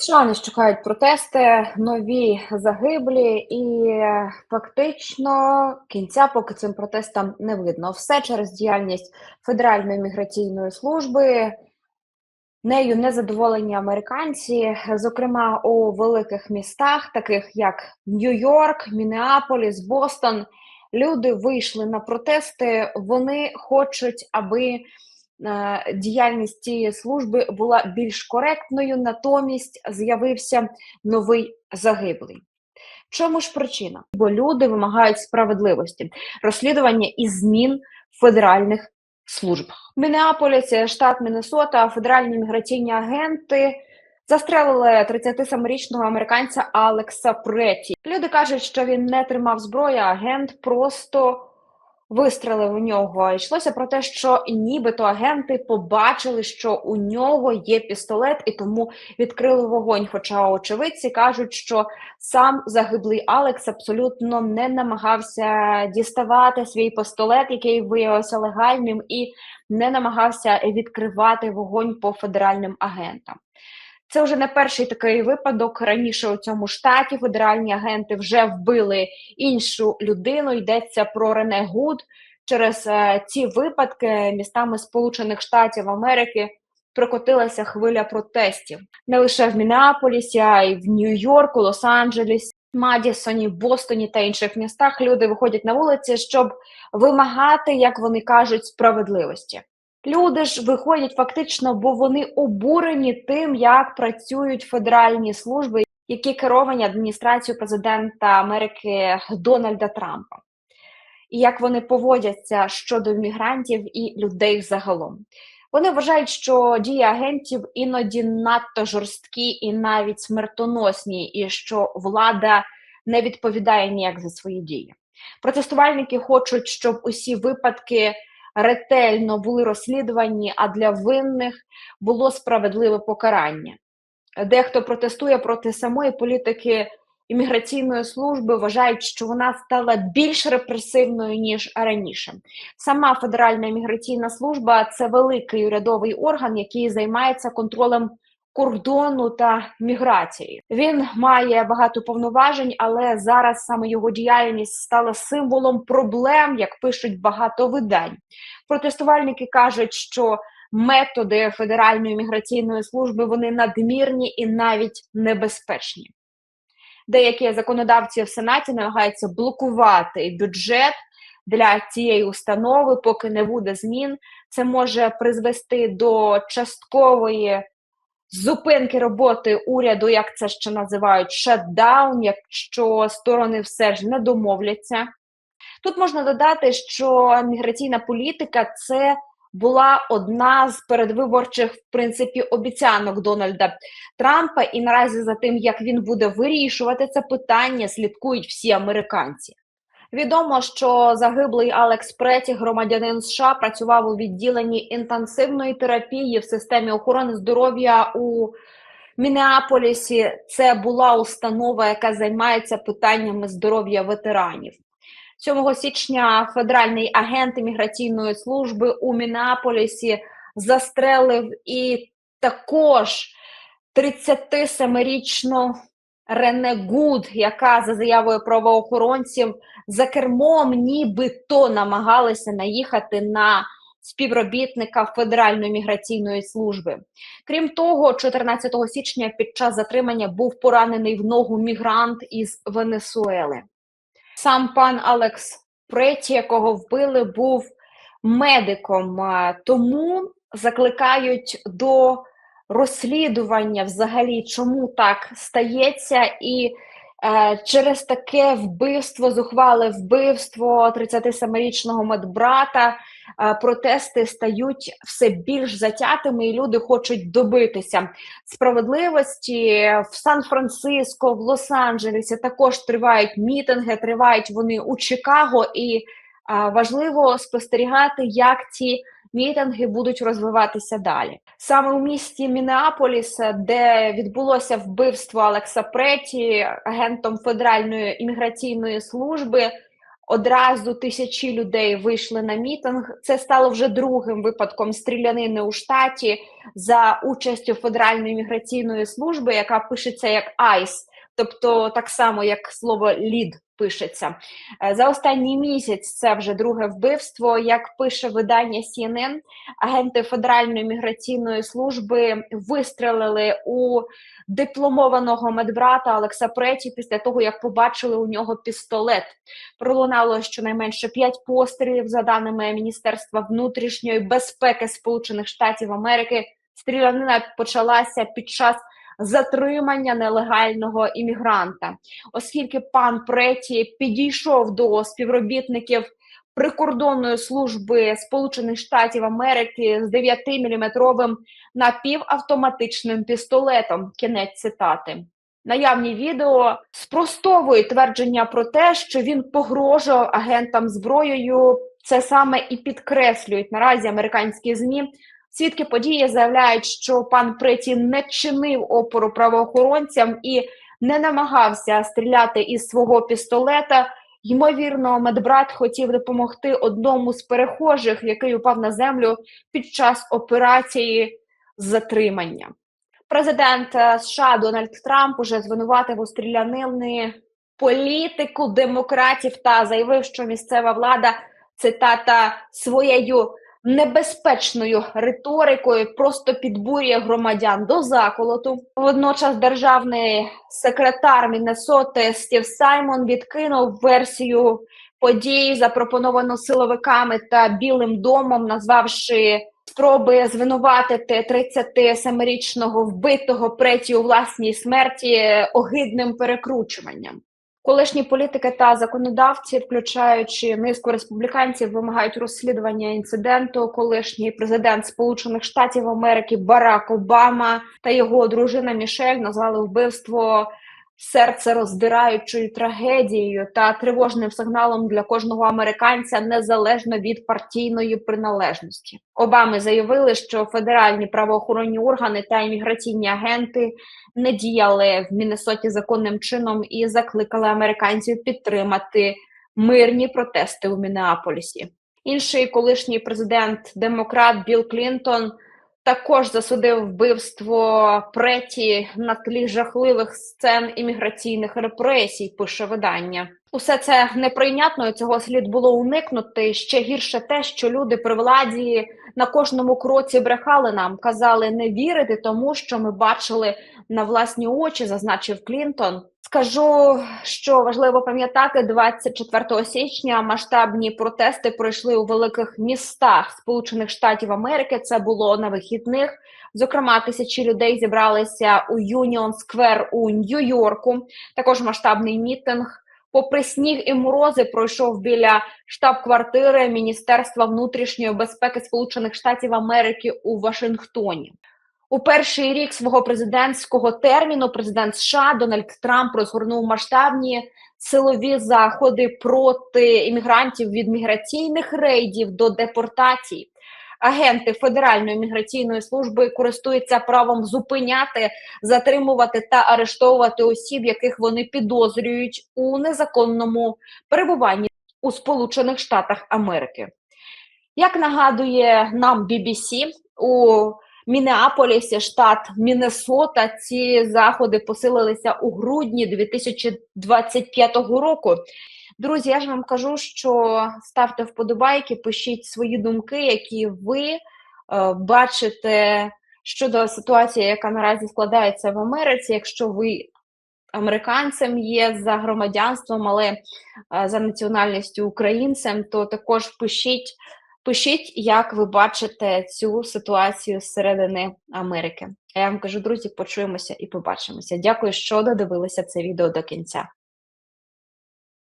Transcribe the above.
США чекають протести, нові загиблі, і фактично кінця поки цим протестам не видно. Все через діяльність Федеральної міграційної служби. Нею незадоволені американці, зокрема у великих містах, таких як Нью-Йорк, Мінеаполіс, Бостон. Люди вийшли на протести. Вони хочуть, аби е, діяльність цієї служби була більш коректною, натомість з'явився новий загиблий. Чому ж причина? Бо люди вимагають справедливості, розслідування і змін федеральних службах. В Мінеаполісі, штат Міннесота, федеральні міграційні агенти застрелили 37-річного американця Алекса Преті. Люди кажуть, що він не тримав зброю, а агент просто вистрелив у нього. Йшлося про те, що нібито агенти побачили, що у нього є пістолет, і тому відкрили вогонь. Хоча очевидці кажуть, що сам загиблий Алекс абсолютно не намагався діставати свій пістолет, який виявився легальним, і не намагався відкривати вогонь по федеральним агентам. Це вже не перший такий випадок. Раніше у цьому штаті федеральні агенти вже вбили іншу людину. Йдеться про Рене Гуд. Через е, ці випадки містами Сполучених Штатів Америки прокотилася хвиля протестів не лише в Мінеаполісі, а й в Нью-Йорку, Лос-Анджелесі, Мадісоні, Бостоні та інших містах. Люди виходять на вулиці, щоб вимагати, як вони кажуть, справедливості. Люди ж виходять фактично, бо вони обурені тим, як працюють федеральні служби, які керовані адміністрацією президента Америки Дональда Трампа, і як вони поводяться щодо мігрантів і людей загалом. Вони вважають, що дії агентів іноді надто жорсткі і навіть смертоносні, і що влада не відповідає ніяк за свої дії. Протестувальники хочуть, щоб усі випадки ретельно були розслідувані, а для винних було справедливе покарання. Дехто протестує проти самої політики імміграційної служби, вважають, що вона стала більш репресивною ніж раніше. Сама Федеральна імміграційна служба це великий урядовий орган, який займається контролем. Кордону та міграції він має багато повноважень, але зараз саме його діяльність стала символом проблем, як пишуть багато видань. Протестувальники кажуть, що методи Федеральної міграційної служби вони надмірні і навіть небезпечні. Деякі законодавці в Сенаті намагаються блокувати бюджет для цієї установи, поки не буде змін. Це може призвести до часткової зупинки роботи уряду, як це ще називають, шатдаун, якщо сторони все ж не домовляться. Тут можна додати, що міграційна політика це була одна з передвиборчих в принципі обіцянок Дональда Трампа, і наразі за тим, як він буде вирішувати це питання, слідкують всі американці. Відомо, що загиблий Алекс Преті, громадянин США, працював у відділенні інтенсивної терапії в системі охорони здоров'я у Мінеаполісі. Це була установа, яка займається питаннями здоров'я ветеранів. 7 січня федеральний агент міграційної служби у Мінеаполісі застрелив і також 37-річну Рене Гуд, яка за заявою правоохоронців за кермом нібито намагалися наїхати на співробітника Федеральної міграційної служби. Крім того, 14 січня під час затримання був поранений в ногу мігрант із Венесуели. Сам пан Алекс Преті, якого вбили, був медиком, тому закликають до розслідування взагалі, чому так стається, і е, через таке вбивство, зухвале вбивство 37-річного медбрата. Е, протести стають все більш затятими, і люди хочуть добитися справедливості в Сан-Франциско, в Лос-Анджелесі також тривають мітинги, тривають вони у Чикаго, і а, важливо спостерігати, як ці мітинги будуть розвиватися далі. Саме у місті Мінеаполіс, де відбулося вбивство Алекса Преті, агентом Федеральної імміграційної служби. Одразу тисячі людей вийшли на мітинг. Це стало вже другим випадком стрілянини у штаті за участю Федеральної міграційної служби, яка пишеться як ICE, тобто так само як слово лід пишеться. Е, За останній місяць це вже друге вбивство. Як пише видання CNN, агенти Федеральної міграційної служби вистрелили у дипломованого медбрата Олекса Преті після того, як побачили у нього пістолет. Пролунало щонайменше п'ять пострілів, за даними Міністерства внутрішньої безпеки Сполучених Штатів Америки. Стрілянина почалася під час затримання нелегального іммігранта, оскільки пан Преті підійшов до співробітників прикордонної служби Сполучених Штатів Америки з 9-мм напівавтоматичним пістолетом. Кінець цитати. Наявні відео спростовують твердження про те, що він погрожував агентам зброєю. Це саме і підкреслюють наразі американські змі. Свідки події заявляють, що пан Преті не чинив опору правоохоронцям і не намагався стріляти із свого пістолета. Ймовірно, медбрат хотів допомогти одному з перехожих, який упав на землю під час операції затримання. Президент е, США Дональд Трамп уже звинуватив у стрілянини політику демократів та заявив, що місцева влада цитата своєю небезпечною риторикою просто підбурює громадян до заколоту. Водночас державний секретар Міннесоти Стів Саймон відкинув версію подій, запропоновану силовиками та Білим домом, назвавши спроби звинуватити 37-річного вбитого преті у власній смерті огидним перекручуванням. Колишні політики та законодавці, включаючи низку республіканців, вимагають розслідування інциденту. Колишній президент Сполучених Штатів Америки Барак Обама та його дружина Мішель назвали вбивство серце роздираючою трагедією та тривожним сигналом для кожного американця незалежно від партійної приналежності. Обами заявили, що федеральні правоохоронні органи та імміграційні агенти не діяли в Міннесоті законним чином і закликали американців підтримати мирні протести у Міннеаполісі. Інший колишній президент демократ Білл Клінтон також засудив вбивство преті на тлі жахливих сцен імміграційних репресій. Пише видання. Усе це неприйнятно. Цього слід було уникнути. Ще гірше те, що люди при владі на кожному кроці брехали нам, казали не вірити тому, що ми бачили на власні очі, зазначив Клінтон. Скажу, що важливо пам'ятати, 24 січня масштабні протести пройшли у великих містах Сполучених Штатів Америки. Це було на вихідних. Зокрема, тисячі людей зібралися у Юніон Сквер у Нью-Йорку. Також масштабний мітинг. Попри сніг і морози, пройшов біля штаб-квартири Міністерства внутрішньої безпеки Сполучених Штатів Америки у Вашингтоні. У перший рік свого президентського терміну президент США Дональд Трамп розгорнув масштабні силові заходи проти іммігрантів від міграційних рейдів до депортацій. Агенти Федеральної міграційної служби користуються правом зупиняти, затримувати та арештовувати осіб, яких вони підозрюють у незаконному перебуванні у Сполучених Штатах Америки. Як нагадує нам BBC, у Мінеаполісі, штат Міннесота, ці заходи посилилися у грудні 2025 року. Друзі, я ж вам кажу, що ставте вподобайки, пишіть свої думки, які ви е, бачите щодо ситуації, яка наразі складається в Америці. Якщо ви американцем є за громадянством, але е, за національністю українцем, то також пишіть. Пишіть, як ви бачите цю ситуацію зсередини Америки. А я вам кажу, друзі, почуємося і побачимося. Дякую, що додивилися це відео до кінця.